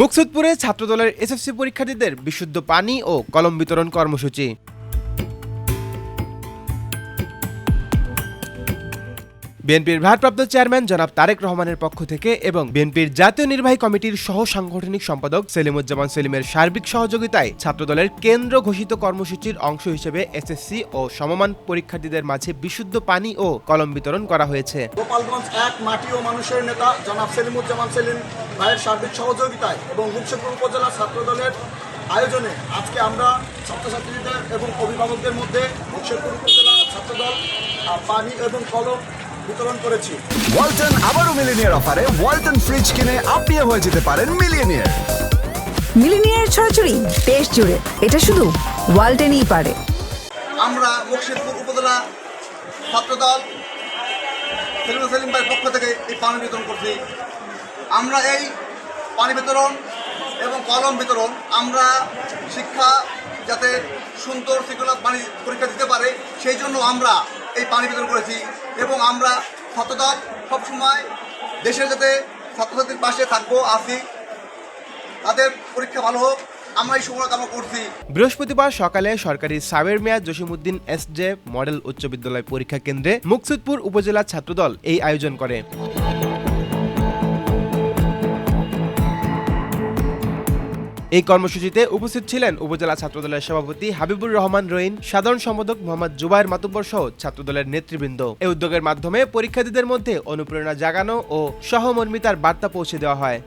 মুকসুদপুরে ছাত্রদলের এসএসসি পরীক্ষার্থীদের বিশুদ্ধ পানি ও কলম বিতরণ কর্মসূচি। বিএনপির ভারপ্রাপ্ত চেয়ারম্যান জনাব তারেক রহমানের পক্ষ থেকে এবং বিএনপির জাতীয় নির্বাহী কমিটির সহ সাংগঠনিক সম্পাদক সেলিমুজ্জামান সেলিমের সার্বিক সহযোগিতায় ছাত্রদলের কেন্দ্র ঘোষিত কর্মসূচির অংশ হিসেবে এসএসসি ও সমমান পরীক্ষার্থীদের মাঝে বিশুদ্ধ পানি ও কলম বিতরণ করা হয়েছে। গোপালগঞ্জ এক মাটি ও মানুষের নেতা জনাব সেলিমুজ্জামান সেলিম ভাইয়ের সার্বিক সহযোগিতায় এবং মুকসেদপুর উপজেলা ছাত্রদলের আয়োজনে আজকে আমরা ছাত্রছাত্রীদের এবং অভিভাবকদের মধ্যে মুকসেদপুর উপজেলা ছাত্রদল পানি এবং কলম বিতরণ করেছি। ওয়ালটন আবারও মিলিনিয়ার অফারে ওয়ালটন ফ্রিজ কিনে আপনিও হয়ে যেতে পারেন মিলিয়নিয়ার মিলিনিয়ার ছড়াছড়ি দেশ জুড়ে। এটা শুধু ওয়ালটেনই পারে। আমরা মুকসেদপুর উপজেলা ছাত্রদল সেলিম সেলিম ভাইয়ের পক্ষ থেকে এই পানি বিতরণ করছি। আমরা এই পানি বিতরণ এবং কলম বিতরণ আমরা শিক্ষা যাতে সুন্দর শৃঙ্খলা পানি পরীক্ষা দিতে পারে সেই জন্য আমরা এই পানি বিতরণ করেছি। এবং আমরা ছাত্রদল সবসময় দেশের যাতে ছাত্রছাত্রীর পাশে থাকব আসি তাদের পরীক্ষা ভালো হোক আমরা এই সময় কামনা করছি। বৃহস্পতিবার সকালে সরকারি সাবের মেয়াদ জসিমুদ্দিন এস জে মডেল উচ্চ বিদ্যালয় পরীক্ষা কেন্দ্রে মুকসুদপুর উপজেলা ছাত্রদল এই আয়োজন করে। এই কর্মসূচিতে উপস্থিত ছিলেন উপজেলা ছাত্রদলের সভাপতি হাবিবুর রহমান রহিন সাধারণ সম্পাদক মোহাম্মদ জুবাইর মাতুব্বর সহ ছাত্রদলের নেতৃবৃন্দ। এই উদ্যোগের মাধ্যমে পরীক্ষার্থীদের মধ্যে অনুপ্রেরণা জাগানো ও সহমর্মিতার বার্তা পৌঁছে দেওয়া হয়।